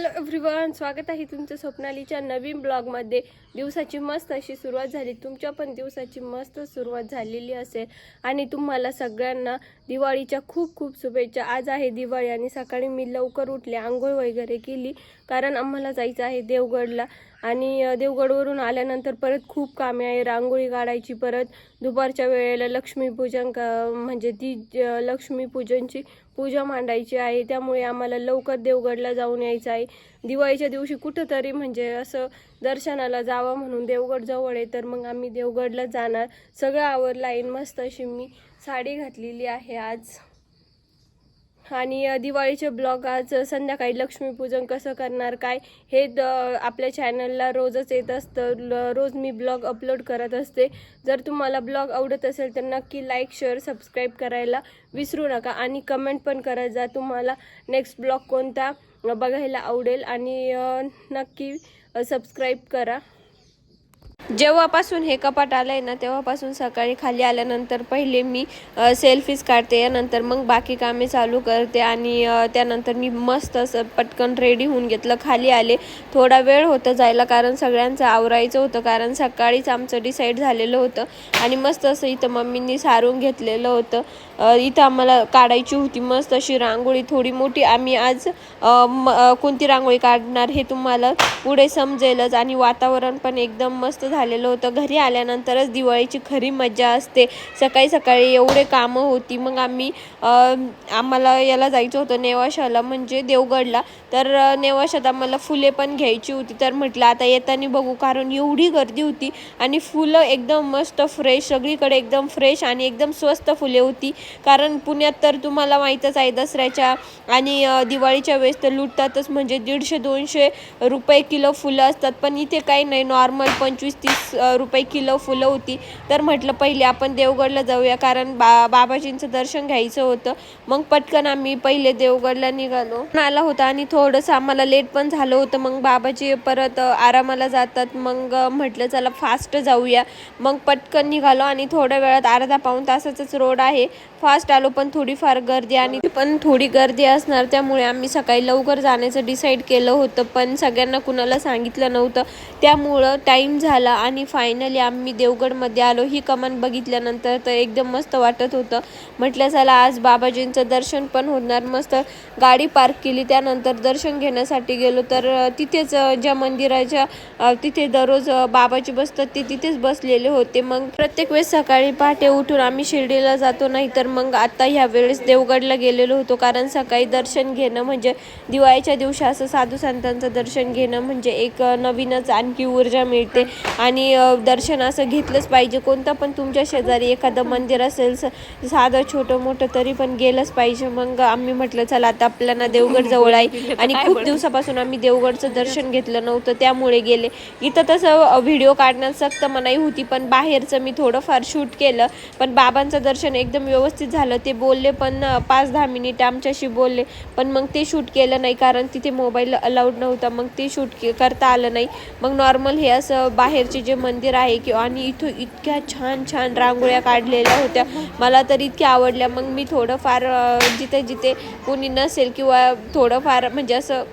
Hello everyone स्वागत आहे तुमचं स्वप्नालीच्या नवीन ब्लॉगमध्ये. दिवसाची मस्त अशी सुरुवात झाली. तुमच्या पण दिवसाची मस्त सुरुवात झालेली असेल. आणि तुम्हाला सगळ्यांना दिवाळीच्या खूप खूप शुभेच्छा. आज आहे दिवाळी आणि सकाळी मी लवकर उठले आंघोळ वगैरे केली. कारण आम्हाला जायचं आहे देवगडला. आणि देवगडवरून आल्यानंतर परत खूप कामे आहे. रांगोळी काढायची परत. दुपारच्या वेळेला लक्ष्मीपूजन का म्हणजे ती लक्ष्मीपूजनची पूजा मांडायची आहे. त्यामुळे आम्हाला लवकर देवगडला जाऊन यायचं आहे. दिवाळीच्या दिवशी कुठंतरी म्हणजे असं दर्शनाला जावं म्हणून देवगड जवळ आहे. तर मग आम्ही देवगडला जाणार. सगळं आवरलं आहे. मस्त अशी मी साडी घातलेली आहे आज. आणि दिवाळीचे ब्लॉग आज संध्याकाळी लक्ष्मीपूजन कसं करणार काय? हे द आपल्या चॅनलला रोजच येत असतं. रोज मी ब्लॉग अपलोड करत असते. जर तुम्हाला ब्लॉग आवडत असेल तर नक्की लाईक शेअर सबस्क्राईब करायला विसरू नका. आणि कमेंट पण करत जा तुम्हाला नेक्स्ट ब्लॉग कोणता बघायला आवडेल. आणि नक्की सबस्क्राईब करा. जेव्हापासून हे कपाट आलंय ना तेव्हापासून सकाळी खाली आल्यानंतर पहिले मी सेल्फीज काढते यानंतर मग बाकी कामे चालू करते आणि त्यानंतर मी मस्त असं पटकन रेडी होऊन घेतलं. खाली आले थोडा वेळ होतं जायला कारण सगळ्यांचं आवरायचं होतं कारण सकाळीच आमचं डिसाईड झालेलं होतं आणि मस्त असं इथं मम्मींनी सारून घेतलेलं होतं. इथं आम्हाला काढायची होती मस्त अशी रांगोळी थोडी मोठी. आम्ही आज कोणती रांगोळी काढणार हे तुम्हाला पुढे समजेलच आणि वातावरण पण एकदम मस्त झालेलं होतं. घरी आल्यानंतरच दिवाळीची खरी मजा असते. सकाळी सकाळी एवढे कामं होती. मग आम्ही आम्हाला याला जायचं होतं नेवाशाला म्हणजे देवगडला. तर नेवाशात आम्हाला फुले पण घ्यायची होती. तर म्हटलं आता येताना बघू. कारण एवढी गर्दी होती आणि फुलं एकदम मस्त फ्रेश सगळीकडे एकदम फ्रेश आणि एकदम स्वस्त फुले होती. कारण पुण्यात तर तुम्हाला माहीतच आहे दसऱ्याच्या आणि दिवाळीच्या वेळेस तर लुटतातच. म्हणजे दीडशे दोनशे रुपये किलो फुलं असतात. पण इथे काही नाही. नॉर्मल पंचवीस तीस रुपये किलो फुलं होती. तर म्हटलं पहिले आपण देवगडला जाऊया. कारण बा बाबाजींचं दर्शन घ्यायचं होतं. मग पटकन आम्ही पहिले देवगडला निघालो. आला होता आणि थोडंसं आम्हाला लेट पण झालं होतं. मग बाबाजी परत आरामाला जातात. मग म्हटलं चला फास्ट जाऊया. मग पटकन निघालो आणि थोड्या वेळात अर्धा पाऊण तासाचाच रोड आहे. फास्ट आलो पण थोडीफार गर्दी आणि पण थोडी गर्दी असणार. त्यामुळे आम्ही सकाळी लवकर जाण्याचं डिसाईड केलं होतं. पण सगळ्यांना कुणाला सांगितलं नव्हतं. त्यामुळं टाईम झाला आणि फायनली आम्ही देवगडमध्ये आलो. ही कमान बघितल्यानंतर तर एकदम मस्त वाटत होतं. म्हटलं चला आज बाबाजींचं दर्शन पण होणार. मस्त गाडी पार्क केली. त्यानंतर दर्शन घेण्यासाठी गेलो तर तिथेच ज्या मंदिराच्या तिथे दररोज बाबाजी बसतात ते तिथेच बसलेले होते. मग प्रत्येक वेळेस सकाळी पहाटे उठून आम्ही शिर्डीला जातो. नाही तर मग आता ह्या वेळेस देवगडला गेलेलो होतो. कारण सकाळी दर्शन घेणं म्हणजे दिवाळीच्या दिवशी असं साधू संतांचं दर्शन घेणं म्हणजे एक नवीनच आणखी ऊर्जा मिळते. आणि दर्शन असं घेतलंच पाहिजे. कोणतं पण तुमच्या शेजारी एखादं मंदिर असेल स- साधं छोटं मोठं तरी पण गेलंच पाहिजे. मग आम्ही म्हटलं चला आता आपल्याला देवगड जवळ आहे. आणि खूप दिवसापासून आम्ही देवगडचं दर्शन घेतलं नव्हतं त्यामुळे गेले. इथं तसं व्हिडिओ काढण्यात सक्त मनाई होती पण बाहेरचं मी थोडंफार शूट केलं. पण बाबांचं दर्शन एकदम व्यवस्थित झालं. ते बोलले पण पाच दहा मिनिट आमच्याशी बोलले. पण मग ते शूट केलं नाही कारण तिथे मोबाईल अलाउड नव्हता. मग ते शूट करता आलं नाही. मग नॉर्मल हे असं बाहेरचे जे मंदिर आहे किंवा आणि इथं इतक्या छान छान रांगोळ्या काढलेल्या होत्या. मला तर इतक्या आवडल्या. मग मी थोडंफार जिथे जिथे कोणी नसेल किंवा थोडंफार म्हणजे असं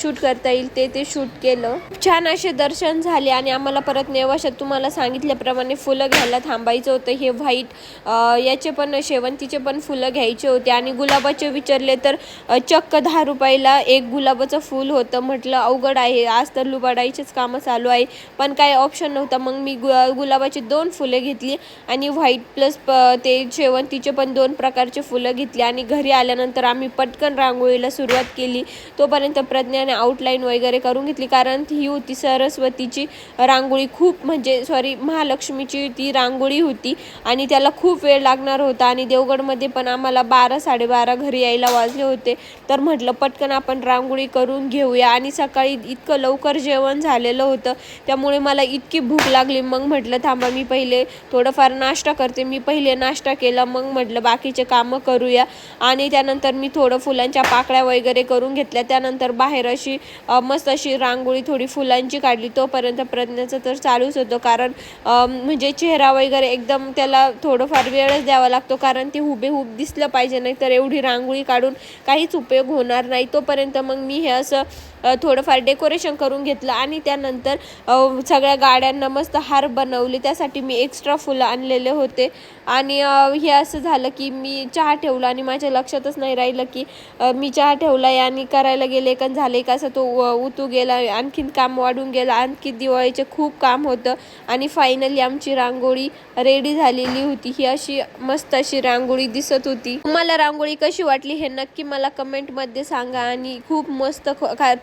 शूट करता येईल ते ते शूट केलं. छान असे दर्शन झाले आणि आम्हाला परत नेवाशात तुम्हाला सांगितल्याप्रमाणे फुलं घ्यायला थांबायचं होतं. हे व्हाईट याचे पण शेवंतीचे पण फुलं घ्यायचे होते आणि गुलाबाचे विचारले तर चक्क दहा रुपयाला एक गुलाबाचं फूल होतं. म्हटलं अवघड आहे. आज तर लुबाडायचेच कामं चालू आहे. पण पण काय ऑप्शन नव्हता. मग मी गु गुलाबाची दोन फुलं घेतली आणि व्हाईट प्लस प ते शेवंतीचे पण दोन प्रकारचे फुलं घेतली आणि घरी आल्यानंतर आम्ही पटकन रांगोळीला सुरुवात केली. तोपर्यंत प्रज्ञाने आउटलाईन वगैरे करून घेतली कारण ही होती सरस्वतीची रांगोळी खूप म्हणजे सॉरी महालक्ष्मीची ती रांगोळी होती आणि त्याला खूप वेळ लागणार होता आणि देवगडमध्ये पण आम्हाला बारा साडेबारा घरी यायला वाजले होते. तर म्हटलं पटकन आपण रांगोळी करून घेऊया आणि सकाळी इतकं लवकर जेवण झालेलं होतं. त्यामुळे त्यामुळे मला इतकी भूक लागली. मग म्हटलं थांबा मी पहिले थोडंफार नाश्ता करते. मी पहिले नाश्ता केला. मग म्हटलं बाकीचे कामं करूया. आणि त्यानंतर मी थोडं फुलांच्या पाकळ्या वगैरे करून घेतल्या. त्यानंतर बाहेर अशी मस्त अशी रांगोळी थोडी फुलांची काढली. तोपर्यंत प्रज्ञाचं तर चालूच होतं. कारण म्हणजे चेहरा वगैरे एकदम त्याला थोडंफार वेळच द्यावा लागतो. कारण ते हुबेहूब दिसलं पाहिजे. नाही तर एवढी रांगोळी काढून काहीच उपयोग होणार नाही. तोपर्यंत मग मी हे असं थोडंफार डेकोरेशन करून घेतलं. आणि त्यानंतर सगळ्या गाड्यांना मस्त हार बनवले. त्यासाठी मी एक्स्ट्रा फुलं आणलेले होते. आणि हे असं झालं की मी चहा ठेवला आणि माझ्या लक्षातच नाही राहिलं की मी चहा ठेवला आहे आणि करायला गेले पण झाले का असं तो उतू गेला. आणखीन काम वाढून गेलं. आणखी दिवाळीचे खूप काम होतं. आणि फायनली आमची रांगोळी रेडी झालेली होती. ही अशी मस्त अशी रांगोळी दिसत होती. तुम्हाला रांगोळी कशी वाटली हे नक्की मला कमेंटमध्ये सांगा आणि खूप मस्त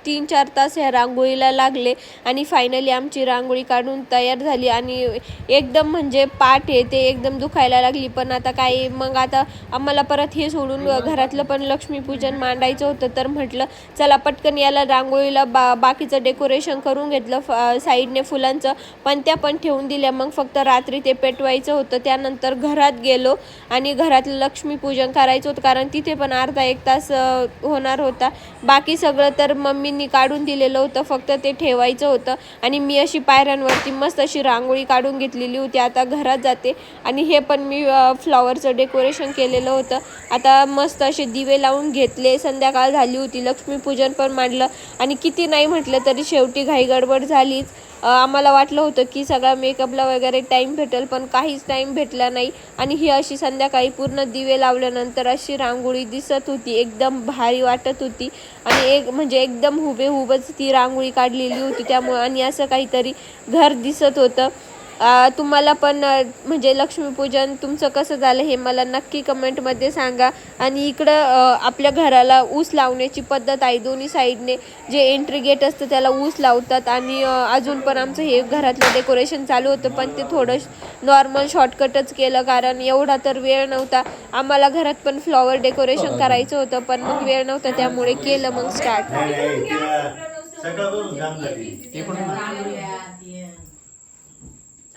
तीन चार तास ह्या रांगोळीला लागले आणि फायनली आमची रांगोळी काढून तयार झाली आणि एकदम म्हणजे पाठ आहे ते एकदम दुखायला लागली. पण आता काय मग आता आम्हाला परत हे सोडून घरातलं पण लक्ष्मीपूजन मांडायचं होतं. तर म्हटलं चला पटकन याला रांगोळीला बा बाकीचं डेकोरेशन करून घेतलं साईडने फुलांचं. पण त्या पण ठेवून दिल्या. मग फक्त रात्री ते पेटवायचं होतं. त्यानंतर घरात गेलो आणि घरातलं लक्ष्मीपूजन करायचं होतं कारण तिथे पण अर्धा एक तास होणार होता. बाकी सगळं तर मम्मींनी काढून दिलेलं होतं फक्त ते ठेवायचं होतं. आणि मी अशी पायऱ्यांवरती मस्त अशी रांगोळी काढून घेतलेली होती. आता घरात जाते आणि हे पण मी फ्लॉवरचं डेकोरेशन केलेलं होतं. आता मस्त असे दिवे लावून घेतले. संध्याकाळ झाली होती लक्ष्मीपूजन पण मांडलं. आणि किती नाही म्हटलं तरी शेवटी घाईगडबड झालीच. आम्हाला वाटलं होतं की सगळा मेकअपला वगैरे टाईम भेटेल पण काहीच टाईम भेटला नाही. आणि ही अशी संध्याकाळी पूर्ण दिवे लावल्यानंतर अशी रांगोळी दिसत होती एकदम भारी वाटत होती. आणि एक म्हणजे एकदम हुबेहूबच ती रांगोळी काढलेली होती त्यामुळे आणि असं काहीतरी घर दिसत होतं. तुम्हाला पण म्हणजे लक्ष्मीपूजन तुमचं कसं झालं हे मला नक्की कमेंटमध्ये सांगा. आणि इकडं आपल्या घराला ऊस लावण्याची पद्धत आहे. दोन्ही साईडने जे एंट्री गेट असतं त्याला ऊस लावतात. आणि अजून पण आमचं हे घरातलं डेकोरेशन चालू होतं पण ते थोडं नॉर्मल शॉर्टकटच केलं. कारण एवढा तर वेळ नव्हता. आम्हाला घरात पण फ्लॉवर डेकोरेशन करायचं होतं पण मग वेळ नव्हता. त्यामुळे केलं मग स्टार्ट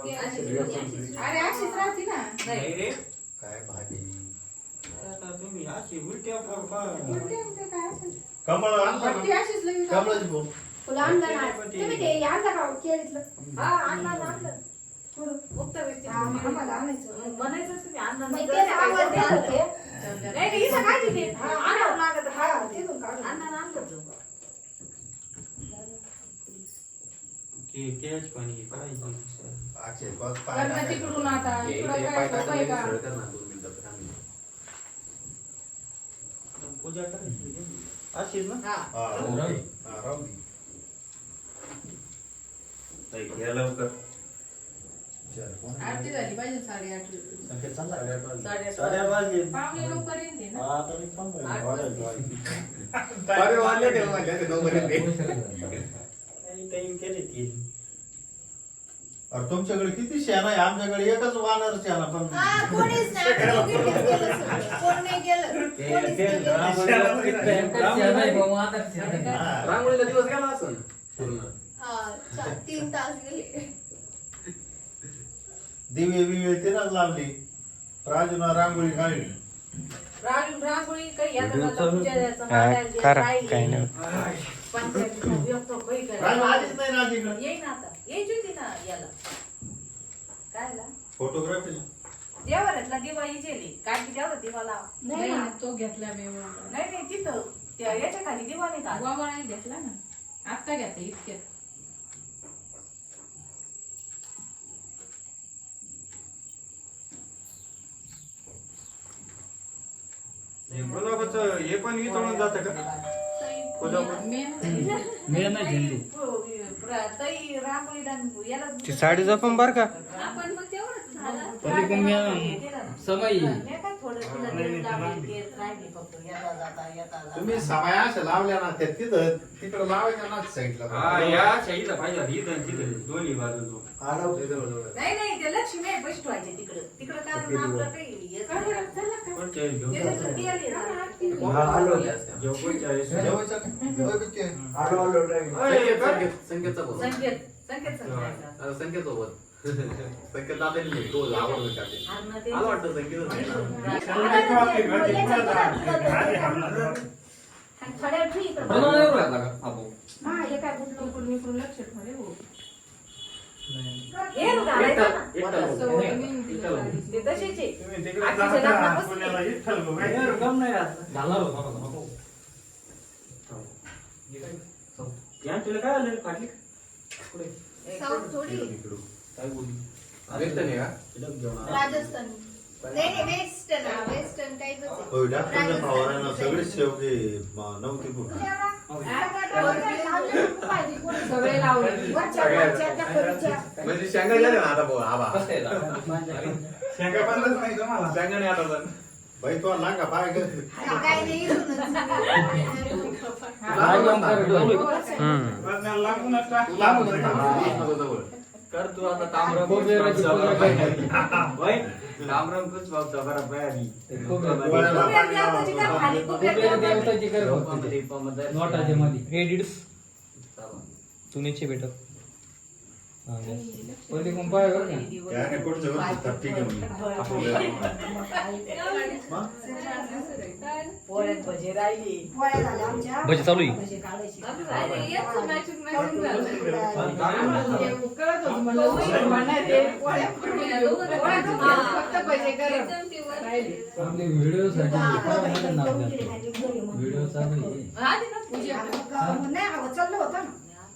अरे अशीच राहते ना नाही रे काय भाजी आता तुम्ही अशी उलट्या पा उलटे उलटे काय असेल. कमळ आणता ती का? अशीच लई कमळाची भाऊ. फुलं आणलं ना तुम्ही ते आणलं का केळीतलं हा आणलं ना, आणलं थोडं. हा, मग आम्हाला आणायचं. मग ते आवाज देत होते. नाही, नाही, इथं काय तिथे? हा, आणावं लागत. हा, तिथून काढून. की त्याच पाणी पाहिजे आजचे बस पाय वरनं टाकायचे. तिकडून आता इकडं काय सोपं का पूजा करायची अशीच ना हा. हा, ओके. हा, राहू दे. नाही, घ्या लवकर. चल, कोण आहे? आरती झाली पाहिजे साडेआठ संकेत का? साड्या वाजले पावणे नऊ पर्यंत आहे ना आता मी थांबलोय. आठ वाजले ती अरे तुमच्याकडे किती शेण आहे? आमच्याकडे एकच वानर शेण पण हा, कोणीच नाही. आम्ही दोघींनीच गेलो सगळं. कोण नाही गेलं. कोणीच नाही गेलं. रांगोळीचा दिवस गेला असं पूर्ण. हा, चार- तीन तास गेले. दिवे बिवे तिनं लावली. राजूना रांगोळी काढली. रांग- रांगोळी काही आता मला पूजा द्यायचं, मांडायला जे करा, राहिली. काही नाही. व्यक्त होई आलीच नाही ना तिकडं? येईन आता. यायची होती ना याला. कायला? फोटोग्राफी. देवाऱ्यातला दिवा इजेली काय की देवाला? दिवा लाव नाही ना, तो घेतला मी नाही नाही तिथं. त्या याच्या खाली दिवा नाही का नाही घेतला ना. आत्ता घेतला इतक्यात. हे गुलाबाचं हे पण वितळून जातं का? मी नाही, मी नाही झेंडू. प्र- ताई रांगोळी डान- याला ती साडीचा पण बर का? आपण मग तेवढंच झालं. पहिले पण मी समय तुम्ही समाया अशा लावल्या ना त्या तिथं तिकडं लावायच्या ना साईडला. हा या शाहीला पाहिजे आणि तिथं दोन्ही बाजू नाही नाही ते लक्ष्मी आहे पैसे ठेवायचे तिकडं तिकडं कारण आपलं काही येत नाही. घेऊन ते. जेवायचं का? संकेत संकेत संकेतचा बोल. संकेत सांगायचा. संकेत तो का ते मला वाटतं नाही थोड्या ठीक का आपण हा, हे काय बुटलं? इकडून इकडून लक्ष ठेवले हो. हे रू घालायचं ना. एकटा सवय नाही तिला एकटा लावायची. ते तसेच आहे. तुम्ही तिकडे आखीच्या जाता लग्नापासून पुण्याला आहे. विठ्ठल बघा. रक्कम नाही आता. घालणार होता ना नको या तुला काय आलं फाटली पुढे थोडी काय का? आला. राजस्थानी. नाही नाही वेस्टर्न आहे, वेस्टर्न टाईपच आहे. होय, डॉक्टरच्या फवाऱ्यानं सगळे शेवगे म, नव्हते पूर्ण. सवय लावली वरच्या वरच्या त्या खोलीच्या. म्हणजे शेंगा ना आता भाऊ आबा. शेंगा बंदच नाही तुम्हाला. शेंगा नाही आता पण बाई तो लांगा पाय ग आणि काय नाही इथूनच. वजनाला लागूनच टाक. लागून टाक. कर तू आता तांबरं होय? तांबरं कुछ भावचा बरा बयानी डोळ्याला कुबेर पाणी देवताची कर पहिले कोण पाय बरं का घेऊन. पोळ्यात भजे राहिली. पोळ्या झाल्या आमच्या. भजी चालू आहे भजे काढायचे. आपले व्हिडिओ साठी किलो भाजी घरी मग. व्हिडिओ चालू आहे हा, ते ना पूजा. मग नाही अगं, चाललं होतं ना.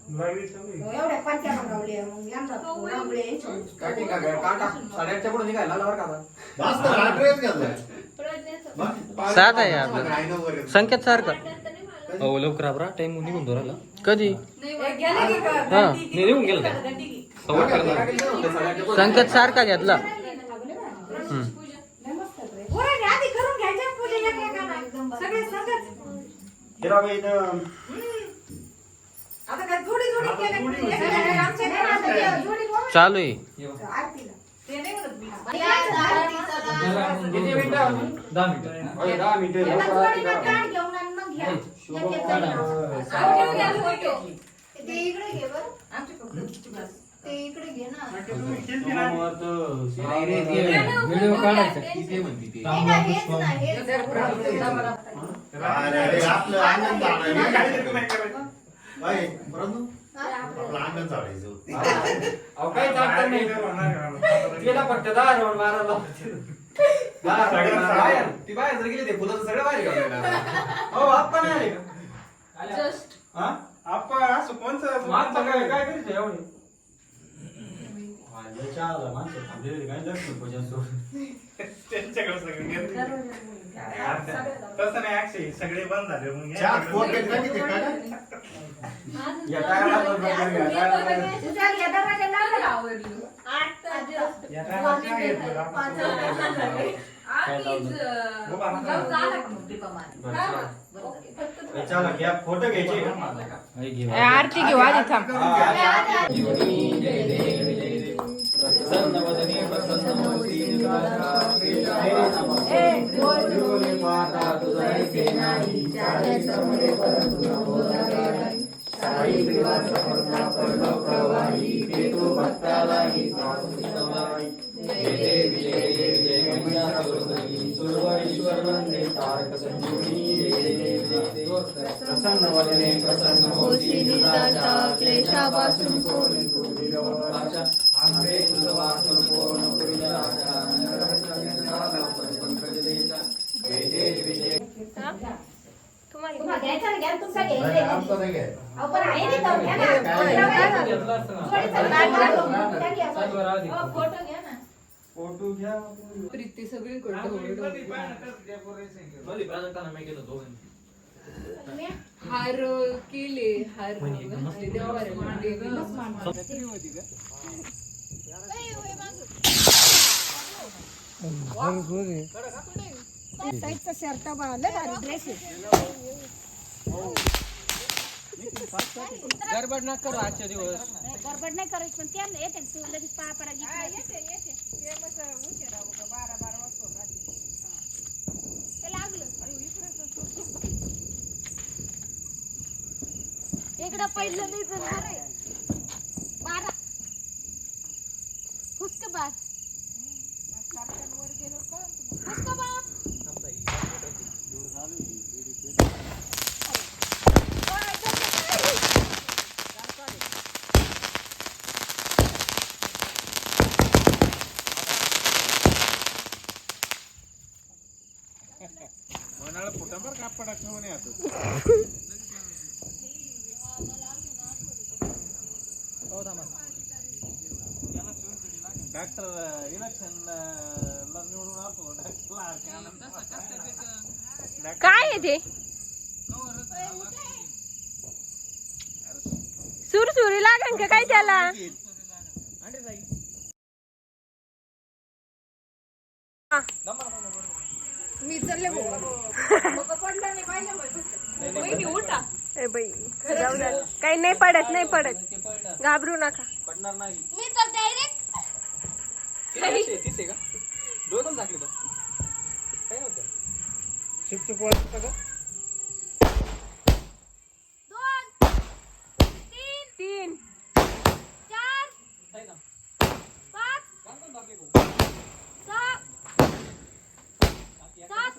एवढ्या मग रांगोळी पुढे निघायला लावर का आता मस्त हा ड्रेस घातलाय मग? सात आहे आपलं. नाही ना वर. संकेत सारखा हो लवकर आपला टाइम निघून धराला कधी नाही, हे गेले की? हा, ती- निघून गेलं ते. की. करणार पुढे? संकेत सारखा घेतला लय मस्त dress. पोरांनी आधी करून घ्यायच्या पूजा एकमेकांना. सगळे संगत. हिराबाई इथं आता काय चालू आहे. व्हिडिओ काढायचा आपलं अंगण झाडायचं. अहो काही चालतं नाही तिला फक्त दहा राऊंड मारा. बाहेर ती बाहेर जर गेली ते फुलं सगळं बाहेर घेऊन. हो आप्पा नाही आले का Just. हा आप्पा असं कोणचं काय काय करीत एवढे चहाला माणसं थांबलेली काय लक्ष्मी पूजन सोडून त्यांच्याकडे सगळे गेले. तसं नाही अक्षय सगळे बंद झाले मग किती काय या टायमाला करूया, टायमाला. तुझ्या या दरवाजा लावला का? आवडली. या टायमाला काय घेतलं आपण? आम्हीच, अं, हो, बाबा. जाऊ झालं का? मग टिपा मार. बरं, हा, चला. ओके. फक्त ए, चला घ्या फोटो घ्यायचे आरती घेऊ आधी प्रसन्न वदने प्रसन्न होती निदाचा क्लेशापासून आंबे तुझवासून तुम्हाला घ्यायचा ना, घ्या, तुमचा घ्यायचा फोटो घ्या ना फोटो घ्या प्रीती सगळी? हार केले हार देवावर साईडचा शर्ट लय भारी ड्रेस गडबड नका करू आजच्या दिवस गडबड नाही करायची पण त्यांना येते तू लगेच पाया पडायची ते लागलं इकडं पहिलं नाही तर बरं आहे. बारा बाप बार फुसक म्हणाला फुटांबर कापडा ठेवून येतो डॉक्टर इलेक्शन ला निवडून आलो डॉक्टरला काय आहे ते? सुरसुरी लागन का काय त्याला? मी चालले बाई. काही नाही पडत नाही पडत. घाबरू नका. पडणार नाही. मी तर डायरेक्ट तीस आहे का? डोळ्यातून टाकली तो. काय नव्हतं चिपचिप वाटतं का दोन तीन तीन. चार काय ना. पाच भाऊ. सहा सात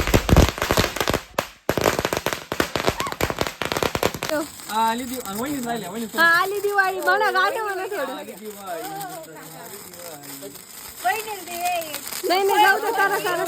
पण आली दी आणि वहिनीच राहिल्या वहिनीच हा आली दिवाळी म्हणा गाणं म्हणा थोडं आली दिवाळी. नाही नाही जाऊ दे करा करा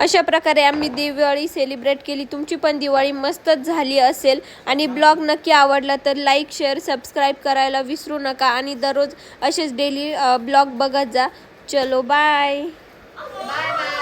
अशा प्रकारे आम्ही दिवाळी सेलिब्रेट केली. तुमची पण दिवाळी मस्तच झाली असेल. आणि ब्लॉग नक्की आवडला तर लाईक शेअर सबस्क्राईब करायला विसरू नका. आणि दररोज असेच डेली ब्लॉग बघत जा. चलो बाय बाय